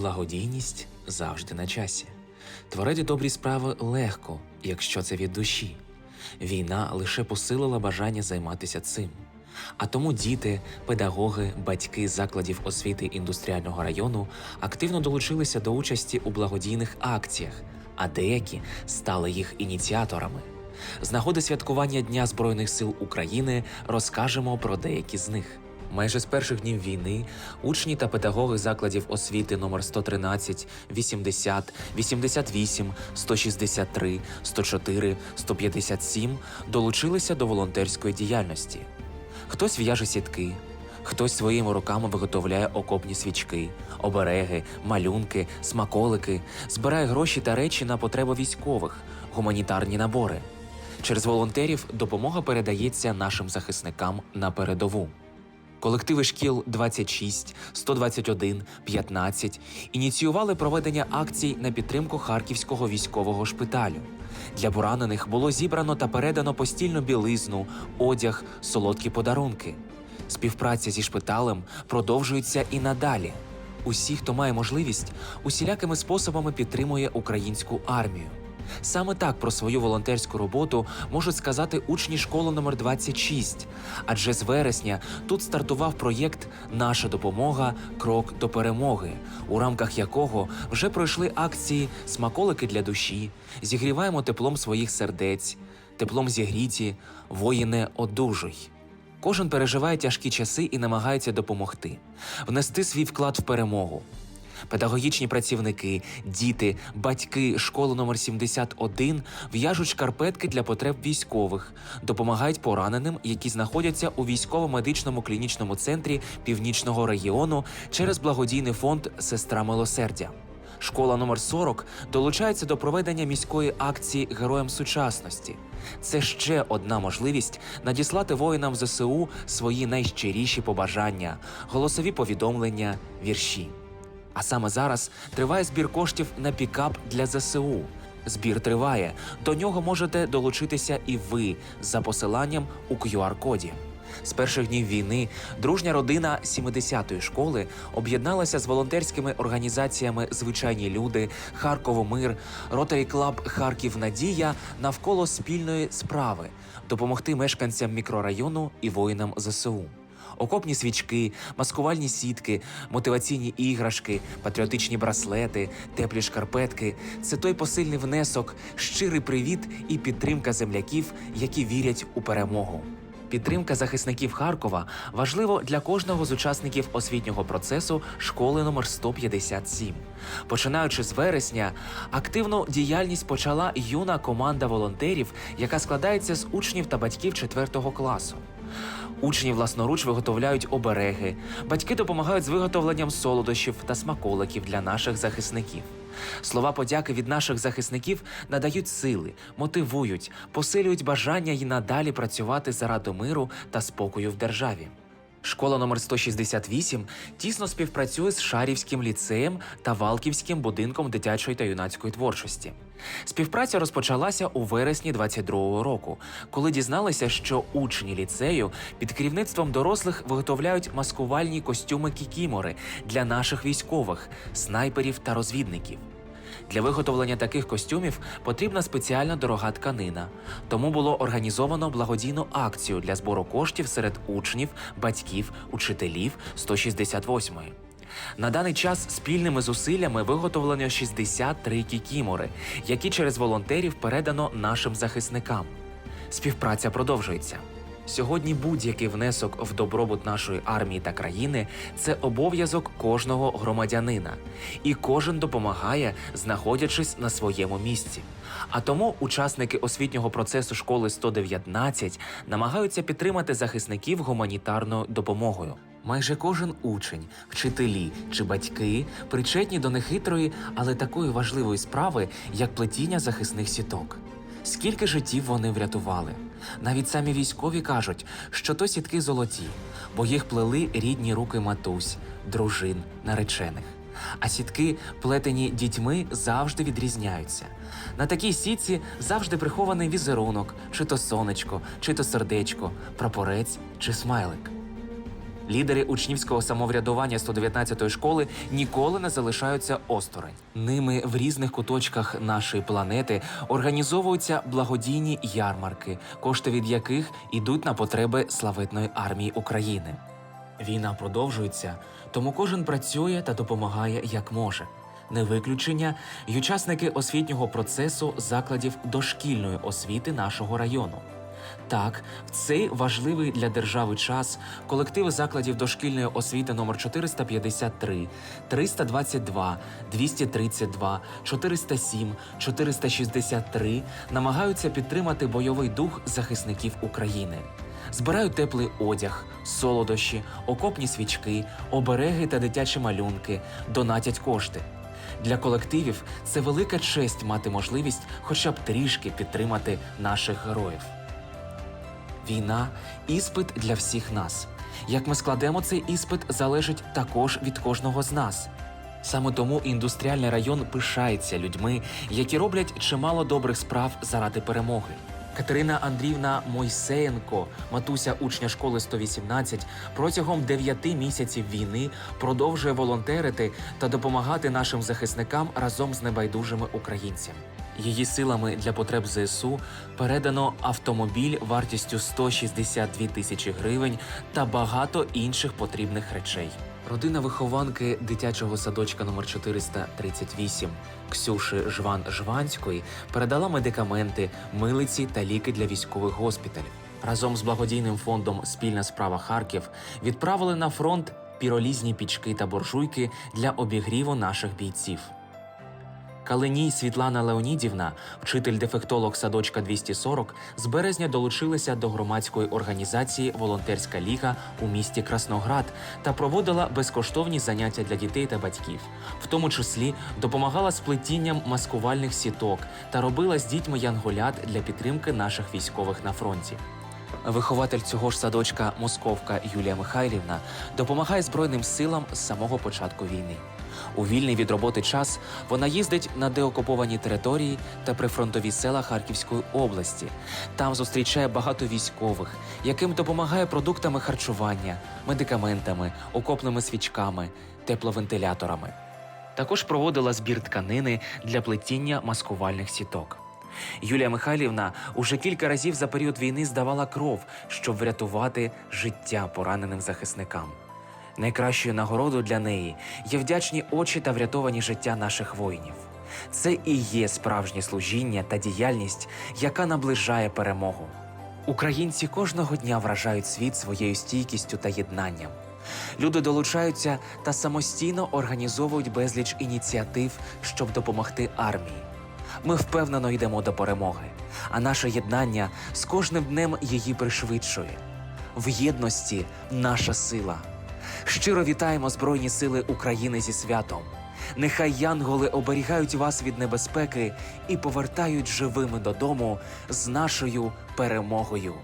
Благодійність завжди на часі. Творити добрі справи легко, якщо це від душі. Війна лише посилила бажання займатися цим. А тому діти, педагоги, батьки закладів освіти індустріального району активно долучилися до участі у благодійних акціях, а деякі стали їх ініціаторами. З нагоди святкування Дня Збройних сил України розкажемо про деякі з них. Майже з перших днів війни учні та педагоги закладів освіти номер 113, 80, 88, 163, 104, 157 долучилися до волонтерської діяльності. Хтось в'яже сітки, хтось своїми руками виготовляє окопні свічки, обереги, малюнки, смаколики, збирає гроші та речі на потреби військових, гуманітарні набори. Через волонтерів допомога передається нашим захисникам на передову. Колективи шкіл 26, 121, 15 ініціювали проведення акцій на підтримку харківського військового шпиталю. Для поранених було зібрано та передано постільну білизну, одяг, солодкі подарунки. Співпраця зі шпиталем продовжується і надалі. Усі, хто має можливість, усілякими способами підтримує українську армію. Саме так про свою волонтерську роботу можуть сказати учні школи номер 26 адже з вересня тут стартував проєкт Наша допомога крок до перемоги, у рамках якого вже пройшли акції Смаколики для душі, зігріваємо теплом своїх сердець, теплом зігріті, воїне одужуй. Кожен переживає тяжкі часи і намагається допомогти, внести свій вклад в перемогу. Педагогічні працівники, діти, батьки школи номер 71 в'яжуть шкарпетки для потреб військових, допомагають пораненим, які знаходяться у військово-медичному клінічному центрі північного регіону через благодійний фонд Сестра милосердя. Школа номер 40 долучається до проведення міської акції Героям сучасності. Це ще одна можливість надіслати воїнам ЗСУ свої найщиріші побажання, голосові повідомлення, вірші. А саме зараз триває збір коштів на пікап для ЗСУ. Збір триває. До нього можете долучитися і ви за посиланням у QR-коді. З перших днів війни дружня родина 70-ї школи об'єдналася з волонтерськими організаціями Звичайні люди, Харково Мир, Ротарі Клаб Харків Надія навколо спільної справи допомогти мешканцям мікрорайону і воїнам ЗСУ. Окопні свічки, маскувальні сітки, мотиваційні іграшки, патріотичні браслети, теплі шкарпетки це той посильний внесок, щирий привіт і підтримка земляків, які вірять у перемогу. Підтримка захисників Харкова важливо для кожного з учасників освітнього процесу школи номер 157. Починаючи з вересня, активну діяльність почала юна команда волонтерів, яка складається з учнів та батьків 4 класу. Учні власноруч виготовляють обереги, батьки допомагають з виготовленням солодощів та смаколиків для наших захисників. Слова подяки від наших захисників надають сили, мотивують, посилюють бажання і надалі працювати заради миру та спокою в державі. Школа номер 168 тісно співпрацює з Шарівським ліцеєм та Валківським будинком дитячої та юнацької творчості. Співпраця розпочалася у вересні 22-го року, коли дізналися, що учні ліцею під керівництвом дорослих виготовляють маскувальні костюми кікімори для наших військових, снайперів та розвідників. Для виготовлення таких костюмів потрібна спеціальна дорога тканина. Тому було організовано благодійну акцію для збору коштів серед учнів, батьків, учителів 168-ї. На даний час спільними зусиллями виготовлено 63 кікімори, які через волонтерів передано нашим захисникам. Співпраця продовжується. Сьогодні будь-який внесок в добробут нашої армії та країни це обов'язок кожного громадянина, і кожен допомагає, знаходячись на своєму місці. А тому учасники освітнього процесу школи 119 намагаються підтримати захисників гуманітарною допомогою. Майже кожен учень, вчителі чи батьки причетні до нехитрої, але такої важливої справи, як плетіння захисних сіток. Скільки життів вони врятували? Навіть самі військові кажуть, що то сітки золоті, бо їх плели рідні руки матусь, дружин, наречених. А сітки, плетені дітьми, завжди відрізняються. На такій сітці завжди прихований візерунок, чи то сонечко, чи то сердечко, прапорець чи смайлик. Лідери учнівського самоврядування 119-ї школи ніколи не залишаються осторонь. Ними в різних куточках нашої планети організовуються благодійні ярмарки, кошти від яких ідуть на потреби славетної армії України. Війна продовжується, тому кожен працює та допомагає як може. Не виключення й учасники освітнього процесу закладів дошкільної освіти нашого району. Так, в цей важливий для держави час колективи закладів дошкільної освіти номер 453, 322, 232, 407, 463 намагаються підтримати бойовий дух захисників України. Збирають теплий одяг, солодощі, окопні свічки, обереги та дитячі малюнки, донатять кошти. Для колективів це велика честь мати можливість хоча б трішки підтримати наших героїв. Війна іспит для всіх нас. Як ми складемо цей іспит, залежить також від кожного з нас. Саме тому індустріальний район пишається людьми, які роблять чимало добрих справ заради перемоги. Катерина Андріївна Мойсеєнко, матуся учня школи 118, протягом 9 місяців війни продовжує волонтерити та допомагати нашим захисникам разом з небайдужими українцями. Її силами для потреб ЗСУ передано автомобіль вартістю 162 тисячі гривень та багато інших потрібних речей. Родина вихованки дитячого садочка номер 438 Ксюши Жван Жванської передала медикаменти, милиці та ліки для військових госпіталів. Разом з благодійним фондом Спільна справа Харків відправили на фронт піролізні пічки та буржуйки для обігріву наших бійців. Калиній Світлана Леонідівна, вчитель-дефектолог садочка 240, з березня долучилася до громадської організації Волонтерська ліга у місті Красноград та проводила безкоштовні заняття для дітей та батьків, в тому числі допомагала з плетінням маскувальних сіток та робила з дітьми янголят для підтримки наших військових на фронті. Вихователь цього ж садочка Московка Юлія Михайлівна допомагає Збройним силам з самого початку війни. У вільний від роботи час вона їздить на деокуповані території та прифронтові села Харківської області. Там зустрічає багато військових, яким допомагає продуктами харчування, медикаментами, окопними свічками, тепловентиляторами. Також проводила збір тканини для плетіння маскувальних сіток. Юлія Михайлівна уже кілька разів за період війни здавала кров, щоб врятувати життя пораненим захисникам. Найкращою нагородою для неї є вдячні очі та врятовані життя наших воїнів. Це і є справжнє служіння та діяльність, яка наближає перемогу. Українці кожного дня вражають світ своєю стійкістю та єднанням. Люди долучаються та самостійно організовують безліч ініціатив, щоб допомогти армії. Ми впевнено йдемо до перемоги, а наше єднання з кожним днем її пришвидшує. В єдності наша сила. Щиро вітаємо Збройні Сили України зі святом. Нехай янголи оберігають вас від небезпеки і повертають живими додому з нашою перемогою.